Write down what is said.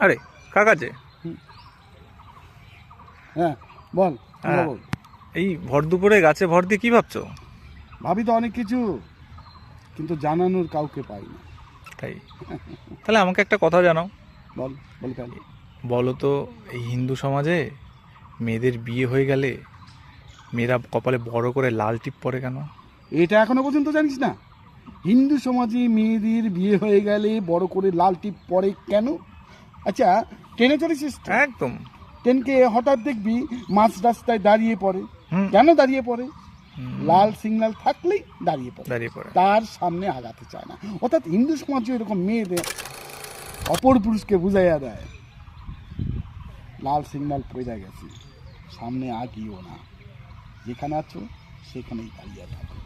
আরে কাকাছে হ্যাঁ বল হ্যাঁ। খবর? এই ভর দুপুরে গাছে ভর দিয়ে কি ভাবছ? ভাবি তো অনেক কিছু কিন্তু জানানোর কাউকে পাই না তাই? তাহলে আমাকে একটা কথা জানাও। বল বল কেন? বলো তো এই হিন্দু সমাজে মেয়েদের বিয়ে হয়ে গেলে মেয়েরা কপালে বড় করে লাল টিপ পরে কেন? এটা এখনও পর্যন্ত জানিস না? হিন্দু সমাজে মেয়েদের বিয়ে হয়ে গেলে বড় করে লাল টিপ পরে কেন? আচ্ছা ট্রেনে চলেছিস তো? একদম। ট্রেনকে হঠাৎ দেখবি মাঝ রাস্তায় দাঁড়িয়ে পড়ে। কেন দাঁড়িয়ে পড়ে? লাল সিগন্যাল থাকলেই দাঁড়িয়ে পড়ে। দাঁড়িয়ে পড়ে। তার সামনে আগাতে চায় না। অর্থাৎ হিন্দু সমাজে এরকম মেয়েদের অপর পুরুষকে বুঝাইয়া দেয় লাল সিগন্যাল পড়ে গেছে সামনে আগিও না। যেখানে আছো সেখানেই দাঁড়িয়ে থাকো।